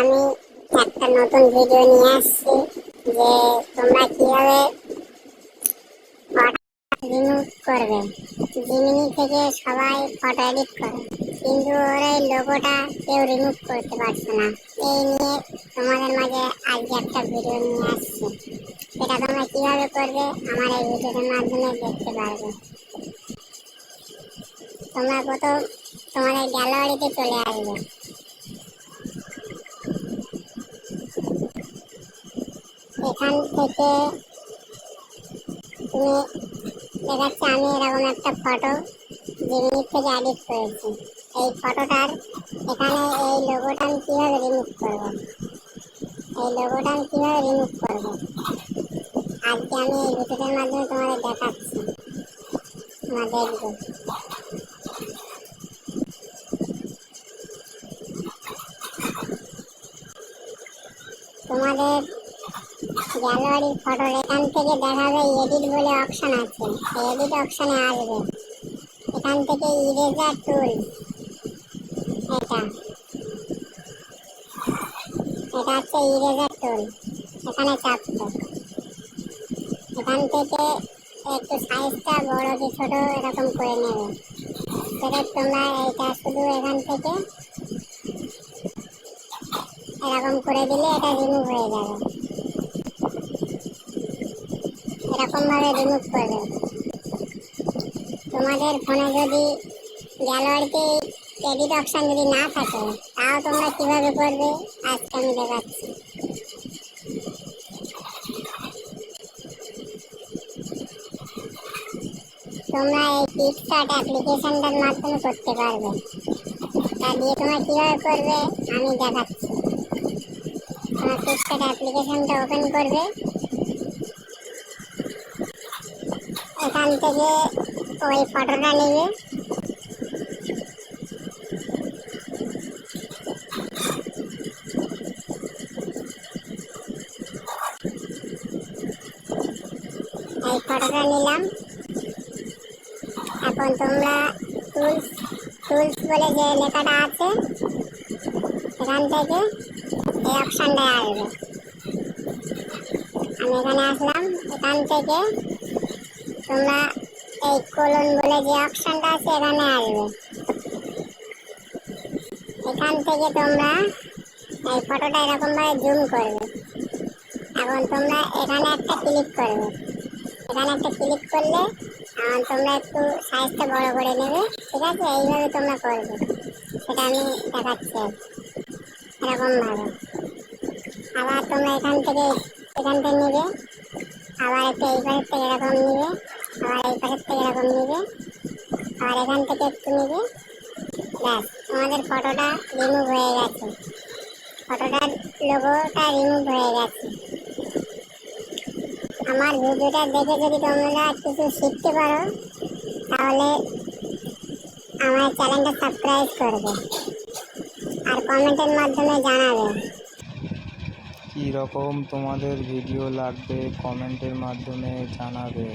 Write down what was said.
আমি একটা নতুন ভিডিও নিয়ে আসছি যে তোমরা কীভাবে রিমুভ করবে। জিমিনি থেকে সবাই ফটো এডিট করে। কিন্তু ওর এই লোগোটা কেউ রিমুভ করতে পারছে না। এই নিয়ে তোমাদের মাঝে আজকে একটা ভিডিও নিয়ে আসছি। এটা তোমরা কীভাবে করবে আমার এই ভিডিওর মাধ্যমে দেখতে পারবে। তোমরা প্রথম তোমাদের গ্যালারিতে চলে আসবে। এখান থেকে তুমি দেখাচ্ছে আমি এরকম একটা ফটো জিমিনির থেকে এডিট করেছি এই ফটোটার এখানে এই লোগোটা আমি কীভাবে রিমুভ করব এই লোগোটা আমি কীভাবে রিমুভ করব আজকে আমি এই ভিডিওটার মাধ্যমে তোমাদের দেখাচ্ছি তোমরা তোমাদের গ্যালারির ফটো এখান থেকে দেখাবে এডিট বলে অপশন আছে। এডিট অপশনে আসবে। এখান থেকে ইরেজার টুল এটা। এটা হচ্ছে ইরেজার টুল এখানে চাপবে। এখান থেকে একটু সাইজটা বড় কি ছোট এরকম করে নেবে। সেটা তোমরা এইটা শুধু এখান থেকে এরকম করে দিলে এটা রিমুভ হয়ে যাবে। এরকম ভাবে রিমুভ করবে। তোমাদের ফোনে যদি গ্যালারিতে এডিট অপশন যদি না থাকে, তাও তোমরা কীভাবে করবে? আজকে আমি দেখাচ্ছি। তোমরা এই পিকচার্ট অ্যাপ্লিকেশনটার মাধ্যমে করতে পারবে। তা দিয়ে তোমরা কীভাবে করবে? আমি দেখাচ্ছি। তোমরা পিকচার্ট অ্যাপ্লিকেশনটা ওপেন করবে। এখান থেকে ওই ফটোটা নেবে। এই ফটোটা নিলাম। এখন তোমরা টুলস টুলস বলে যে লেখাটা আছে, এখান থেকে এই অপশানটা আসবে। আমি এখানে আসলাম, এখান থেকে তোমরা এই কোলন বলে যে অপশনটা আছে, এখানে আসবে। এখান থেকে তোমরা এই ফটোটা এরকম ভাবে জুম করবে। এখন তোমরা এখানে একটা ক্লিক করবে। এখানে একটা ক্লিক করলে, এখন তোমরা একটু সাইজটা বড় করে নেবে, ঠিক আছে? এইভাবে তোমরা করবে। সেটা আমি দেখাচ্ছি এরকম ভাবে আবার তোমরা এখান থেকে এখান থেকে নেবে। আবার একটু এই থেকে এরকম নিবে। আবার এই পাশের থেকে এরকম নিবে। আবার এখান থেকে একটু নিবে। ব্যাস তোমাদের ফটোটা রিমুভ হয়ে গেছে। ফটোটার লোগোটা রিমুভ হয়ে গেছে। আমার ভিডিওটা দেখে যদি তোমরা কিছু শিখতে পারো, তাহলে আমার চ্যানেলটা সাবস্ক্রাইব করবে। আর কমেন্টের মাধ্যমে জানাবে। কী রকম তোমাদের ভিডিও লাগবে, কমেন্টের মাধ্যমে জানাবে।